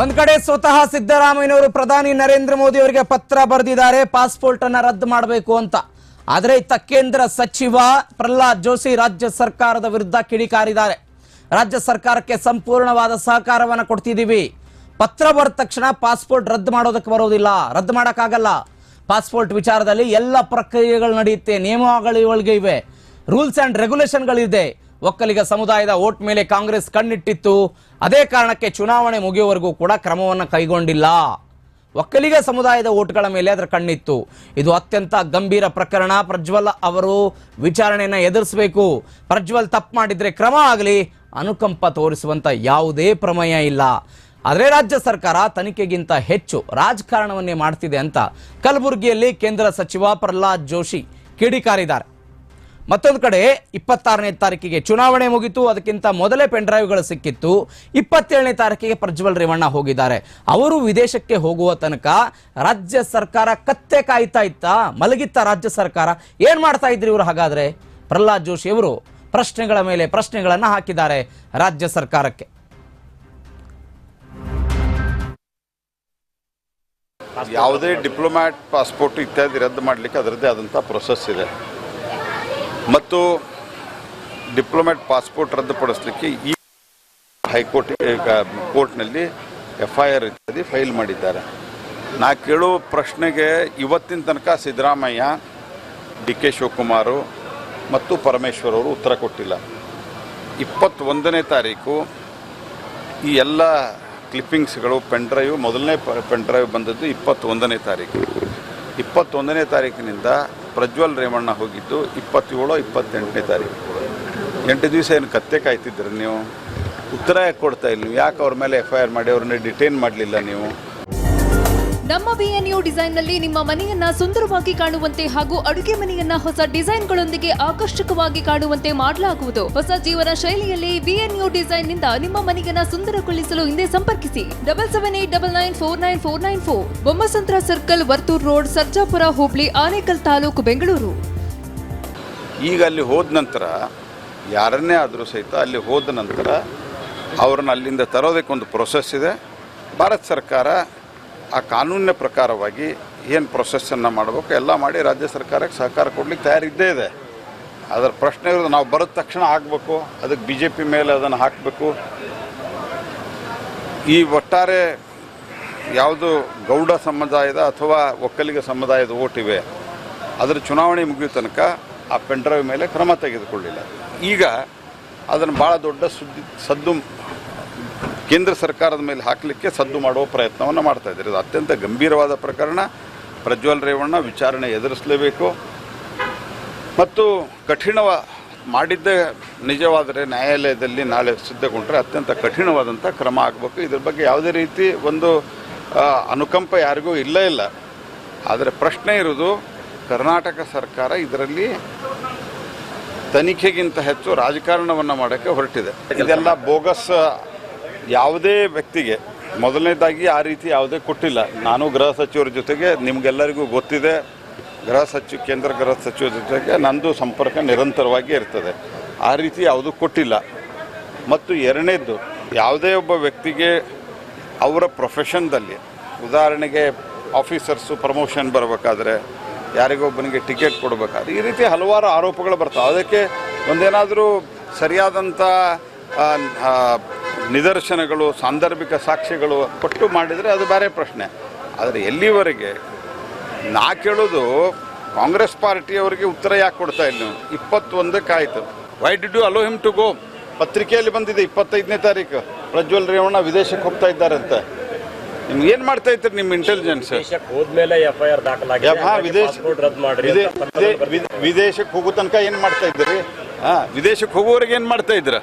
ಒಂದ್ ಕಡೆ ಸ್ವತಃ ಸಿದ್ದರಾಮಯ್ಯನವರು ಪ್ರಧಾನಿ ನರೇಂದ್ರ ಮೋದಿ ಅವರಿಗೆ ಪತ್ರ ಬರೆದಿದ್ದಾರೆ ಪಾಸ್ಪೋರ್ಟ್ ಅನ್ನ ರದ್ದು ಮಾಡಬೇಕು ಅಂತ. ಆದರೆ ಇತ್ತ ಕೇಂದ್ರ ಸಚಿವ ಪ್ರಹ್ಲಾದ್ ಜೋಶಿ ರಾಜ್ಯ ಸರ್ಕಾರದ ವಿರುದ್ಧ ಕಿಡಿಕಾರಿದ್ದಾರೆ. ರಾಜ್ಯ ಸರ್ಕಾರಕ್ಕೆ ಸಂಪೂರ್ಣವಾದ ಸಹಕಾರವನ್ನ ಕೊಡ್ತಿದ್ದೀವಿ ಪತ್ರ ಬರೆದ ತಕ್ಷಣ ಪಾಸ್ಪೋರ್ಟ್ ರದ್ದು ಮಾಡೋದಕ್ಕೆ ಬರೋದಿಲ್ಲ. ರದ್ದು ಮಾಡೋಕ್ಕಾಗಲ್ಲ. ಪಾಸ್ಪೋರ್ಟ್ ವಿಚಾರದಲ್ಲಿ ಎಲ್ಲ ಪ್ರಕ್ರಿಯೆಗಳು ನಡೆಯುತ್ತೆ, ನಿಯಮಾವಳಿಗಳಿಗೆ ಇವೆ. ರೂಲ್ಸ್ ಅಂಡ್ ರೆಗ್ಯುಲೇಷನ್ಗಳಿದೆ ಒಕ್ಕಲಿಗ ಸಮುದಾಯದ ಓಟ್ ಮೇಲೆ ಕಾಂಗ್ರೆಸ್ ಕಣ್ಣಿಟ್ಟಿತ್ತು. ಅದೇ ಕಾರಣಕ್ಕೆ ಚುನಾವಣೆ ಮುಗಿಯುವವರೆಗೂ ಕೂಡ ಕ್ರಮವನ್ನು ಕೈಗೊಂಡಿಲ್ಲ. ಒಕ್ಕಲಿಗ ಸಮುದಾಯದ ಓಟ್ಗಳ ಮೇಲೆ ಅದರ ಕಣ್ಣಿತ್ತು. ಇದು ಅತ್ಯಂತ ಗಂಭೀರ ಪ್ರಕರಣ. ಪ್ರಜ್ವಲ್ ಅವರು ವಿಚಾರಣೆಯನ್ನು ಎದುರಿಸಬೇಕು. ಪ್ರಜ್ವಲ್ ತಪ್ಪು ಮಾಡಿದರೆ ಕ್ರಮ ಆಗಲಿ. ಅನುಕಂಪ ತೋರಿಸುವಂಥ ಯಾವುದೇ ಪ್ರಮೇಯ ಇಲ್ಲ. ಆದರೆ ರಾಜ್ಯ ಸರ್ಕಾರ ತನಿಖೆಗಿಂತ ಹೆಚ್ಚು ರಾಜಕಾರಣವನ್ನೇ ಮಾಡ್ತಿದೆ ಅಂತ ಕಲಬುರಗಿಯಲ್ಲಿ ಕೇಂದ್ರ ಸಚಿವ ಪ್ರಹ್ಲಾದ್ ಜೋಶಿ ಕಿಡಿಕಾರಿದ್ದಾರೆ. ಮತ್ತೊಂದು ಕಡೆ ಇಪ್ಪತ್ತಾರನೇ ತಾರೀಕಿಗೆ ಚುನಾವಣೆ ಮುಗಿತು, ಅದಕ್ಕಿಂತ ಮೊದಲೇ ಪೆನ್ ಡ್ರೈವ್ಗಳು ಸಿಕ್ಕಿತ್ತು, ಇಪ್ಪತ್ತೇಳನೇ ತಾರೀಕಿಗೆ ಪ್ರಜ್ವಲ್ ರೇವಣ್ಣ ಹೋಗಿದ್ದಾರೆ. ಅವರು ವಿದೇಶಕ್ಕೆ ಹೋಗುವ ತನಕ ರಾಜ್ಯ ಸರ್ಕಾರ ಕತ್ತೆ ಕಾಯ್ತಾ ಇತ್ತ, ಮಲಗಿತ್ತ ರಾಜ್ಯ ಸರ್ಕಾರ? ಏನ್ ಮಾಡ್ತಾ ಇದ್ರಿ ಇವರು ಹಾಗಾದ್ರೆ? ಪ್ರಹ್ಲಾದ್ ಜೋಶಿ ಅವರು ಪ್ರಶ್ನೆಗಳ ಮೇಲೆ ಪ್ರಶ್ನೆಗಳನ್ನ ಹಾಕಿದ್ದಾರೆ ರಾಜ್ಯ ಸರ್ಕಾರಕ್ಕೆ. ಯಾವುದೇ ಡಿಪ್ಲೊಮ್ಯಾಟ್ ಪಾಸ್ಪೋರ್ಟ್ ಇತ್ಯಾದಿ ರದ್ದು ಮಾಡಲಿಕ್ಕೆ ಅದರದ್ದೇ ಆದಂಥ ಪ್ರೊಸೆಸ್ ಇದೆ. ಮತ್ತು ಡಿಪ್ಲೊಮ್ಯಾಟ್ ಪಾಸ್ಪೋರ್ಟ್ ರದ್ದುಪಡಿಸಲಿಕ್ಕೆ ಈ ಹೈಕೋರ್ಟ್ ಕೋರ್ಟ್ನಲ್ಲಿ ಎಫ್ ಐ ಆರ್ ಇತ್ಯಾದಿ ಫೈಲ್ ಮಾಡಿದ್ದಾರೆ. ನಾ ಕೇಳೋ ಪ್ರಶ್ನೆಗೆ ಇವತ್ತಿನ ತನಕ ಸಿದ್ದರಾಮಯ್ಯ ಡಿ ಕೆ ಶಿವಕುಮಾರು ಮತ್ತು ಪರಮೇಶ್ವರ್ ಅವರು ಉತ್ತರ ಕೊಟ್ಟಿಲ್ಲ. ಇಪ್ಪತ್ತೊಂದನೇ ತಾರೀಕು ಈ ಎಲ್ಲ ಕ್ಲಿಪ್ಪಿಂಗ್ಸ್ಗಳು, ಪೆನ್ ಡ್ರೈವ್, ಮೊದಲನೇ ಪೆನ್ ಡ್ರೈವ್ ಬಂದದ್ದು ಇಪ್ಪತ್ತೊಂದನೇ ತಾರೀಕು. ಇಪ್ಪತ್ತೊಂದನೇ ತಾರೀಕಿನಿಂದ ಪ್ರಜ್ವಲ್ ರೇವಣ್ಣ ಹೋಗಿದ್ದು ಇಪ್ಪತ್ತೇಳು ಇಪ್ಪತ್ತೆಂಟನೇ ತಾರೀಕು. ಎಂಟು ದಿವಸ ಏನು ಕತ್ತೆ ಕಾಯ್ತಿದ್ರಿ ನೀವು? ಉತ್ತರ ಯಾಕೆ ಕೊಡ್ತಾ ಇಲ್ಲ ನೀವು. ಯಾಕೆ ಅವ್ರ ಮೇಲೆ ಎಫ್ ಐ ಆರ್ ಮಾಡಿ, ಅವ್ರನ್ನ ಡಿಟೈನ್ ಮಾಡಲಿಲ್ಲ ನೀವು? ನಮ್ಮ ಬಿಎನ್ಯು ಡಿಸೈನ್ನಲ್ಲಿ ನಿಮ್ಮ ಮನೆಯನ್ನ ಸುಂದರವಾಗಿ ಕಾಣುವಂತೆ ಹಾಗೂ ಅಡುಗೆ ಮನೆಯನ್ನ ಹೊಸ ಡಿಸೈನ್ಗಳೊಂದಿಗೆ ಆಕರ್ಷಕವಾಗಿ ಕಾಣುವಂತೆ ಮಾಡಲಾಗುವುದು. ಹೊಸ ಜೀವನ ಶೈಲಿಯಲ್ಲಿ ಬಿಎನ್ಯು ಡಿಸೈನ್ನಿಂದ ನಿಮ್ಮ ಮನೆಯನ್ನ ಸುಂದರಗೊಳಿಸಲು ಹಿಂದೆ ಸಂಪರ್ಕಿಸಿ. Double seven eight double nine four nine four nine four. Bommasandra circle, Varthur road, Sarjapura, Hubli, Anekal taluk, Bengaluru. ಈಗ ಅಲ್ಲಿ ಹೋದ ನಂತರ ಯಾರನ್ನೇ ಆದರೂ ಸಹಿತ ಅಲ್ಲಿ ಹೋದ ನಂತರ ಅವ್ರನ್ನ ಅಲ್ಲಿಂದ ತರೋದಕ್ಕೊಂದು ಪ್ರೊಸೆಸ್ ಇದೆ. ಭಾರತ ಸರ್ಕಾರ ಆ ಕಾನೂನಿನ ಪ್ರಕಾರವಾಗಿ ಏನು ಪ್ರೊಸೆಸ್ಸನ್ನು ಮಾಡಬೇಕು ಎಲ್ಲ ಮಾಡಿ ರಾಜ್ಯ ಸರ್ಕಾರಕ್ಕೆ ಸಹಕಾರ ಕೊಡ್ಲಿಕ್ಕೆ ತಯಾರಿದ್ದೇ ಇದೆ. ಅದರ ಪ್ರಶ್ನೆ ಇರೋದು ನಾವು ಬರೋದ ತಕ್ಷಣ ಆಗಬೇಕು, ಅದಕ್ಕೆ ಬಿ ಜೆ ಪಿ ಮೇಲೆ ಅದನ್ನು ಹಾಕಬೇಕು. ಈ ಒಟ್ಟಾರೆ ಯಾವುದು ಗೌಡ ಸಮುದಾಯದ ಅಥವಾ ಒಕ್ಕಲಿಗ ಸಮುದಾಯದ ಓಟಿವೆ ಅದರ ಚುನಾವಣೆ ಮುಗಿಯೋ ತನಕ ಆ ಪೆಂಡ್ರೈವ್ ಮೇಲೆ ಕ್ರಮ ತೆಗೆದುಕೊಳ್ಳಿಲ್ಲ. ಈಗ ಅದನ್ನು ಭಾಳ ದೊಡ್ಡ ಸುದ್ದಿ, ಸದ್ದು ಕೇಂದ್ರ ಸರ್ಕಾರದ ಮೇಲೆ ಹಾಕಲಿಕ್ಕೆ ಸದ್ದು ಮಾಡುವ ಪ್ರಯತ್ನವನ್ನು ಮಾಡ್ತಾ ಇದ್ದಾರೆ. ಇದು ಅತ್ಯಂತ ಗಂಭೀರವಾದ ಪ್ರಕರಣ. ಪ್ರಜ್ವಲ್ ರೇವಣ್ಣ ವಿಚಾರಣೆ ಎದುರಿಸಲೇಬೇಕು. ಮತ್ತು ಕಠಿಣವ ಮಾಡಿದ್ದೇ ನಿಜವಾದರೆ ನ್ಯಾಯಾಲಯದಲ್ಲಿ ನಾಳೆ ಸಿದ್ಧಗೊಂಡ್ರೆ ಅತ್ಯಂತ ಕಠಿಣವಾದಂಥ ಕ್ರಮ ಆಗಬೇಕು. ಇದ್ರ ಬಗ್ಗೆ ಯಾವುದೇ ರೀತಿ ಒಂದು ಅನುಕಂಪ ಯಾರಿಗೂ ಇಲ್ಲ ಇಲ್ಲ. ಆದರೆ ಪ್ರಶ್ನೆ ಇರೋದು ಕರ್ನಾಟಕ ಸರ್ಕಾರ ಇದರಲ್ಲಿ ತನಿಖೆಗಿಂತ ಹೆಚ್ಚು ರಾಜಕಾರಣವನ್ನು ಮಾಡೋಕ್ಕೆ ಹೊರಟಿದೆ. ಇದೆಲ್ಲ ಬೋಗಸ್ ಯಾವುದೇ ವ್ಯಕ್ತಿಗೆ ಮೊದಲನೇದಾಗಿ ಆ ರೀತಿ ಯಾವುದೇ ಕೊಟ್ಟಿಲ್ಲ. ನಾನು ಗೃಹ ಸಚಿವರ ಜೊತೆಗೆ, ನಿಮಗೆಲ್ಲರಿಗೂ ಗೊತ್ತಿದೆ, ಗೃಹ ಸಚಿವ, ಕೇಂದ್ರ ಗೃಹ ಸಚಿವರ ಜೊತೆಗೆ ನಂದು ಸಂಪರ್ಕ ನಿರಂತರವಾಗಿ ಇರ್ತದೆ. ಆ ರೀತಿ ಯಾವುದೂ ಕೊಟ್ಟಿಲ್ಲ. ಮತ್ತು ಎರಡನೇದ್ದು, ಯಾವುದೇ ಒಬ್ಬ ವ್ಯಕ್ತಿಗೆ ಅವರ ಪ್ರೊಫೆಷನ್ದಲ್ಲಿ, ಉದಾಹರಣೆಗೆ ಆಫೀಸರ್ಸು ಪ್ರಮೋಷನ್ ಬರಬೇಕಾದ್ರೆ, ಯಾರಿಗೊಬ್ಬನಿಗೆ ಟಿಕೆಟ್ ಕೊಡಬೇಕಾದ್ರೆ, ಈ ರೀತಿ ಹಲವಾರು ಆರೋಪಗಳು ಬರ್ತಾವೆ. ಅದಕ್ಕೆ ಒಂದೇನಾದರೂ ಸರಿಯಾದಂಥ ನಿದರ್ಶನಗಳು ಸಾಂದರ್ಭಿಕ ಸಾಕ್ಷಿಗಳು ಕೊಟ್ಟು ಮಾಡಿದರೆ ಅದು ಬೇರೆ ಪ್ರಶ್ನೆ. ಆದರೆ ಎಲ್ಲಿವರೆಗೆ? ನಾ ಕೇಳೋದು ಕಾಂಗ್ರೆಸ್ ಪಾರ್ಟಿಯವರಿಗೆ ಉತ್ತರ ಯಾಕೆ ಕೊಡ್ತಾ ಇಲ್ಲ ನೀವು? ಇಪ್ಪತ್ತೊಂದಕ್ಕೆ ಆಯಿತು. Why did you allow him to go ಪತ್ರಿಕೆಯಲ್ಲಿ ಬಂದಿದೆ ಇಪ್ಪತ್ತೈದನೇ ತಾರೀಕು. ಪ್ರಜ್ವಲ್ ರೇವಣ್ಣ ವಿದೇಶಕ್ಕೆ ಹೋಗ್ತಾ ಇದ್ದಾರಂತೆ. ನಿಮ್ಗೆ ಏನು ಮಾಡ್ತಾ ಇತ್ತು ನಿಮ್ಮ ಇಂಟೆಲಿಜೆನ್ಸ್ ಹೋದ್ಮೇಲೆ ಎಫ್ ಐ ಆರ್ ವಿದೇಶ. ವಿದೇಶಕ್ಕೆ ಹೋಗೋ ತನಕ ಏನು ಮಾಡ್ತಾ ಇದ್ದೀರಿ? ಹಾಂ ವಿದೇಶಕ್ಕೆ ಹೋಗೋರಿಗೆ ಏನು ಮಾಡ್ತಾ ಇದ್ದೀರಾ?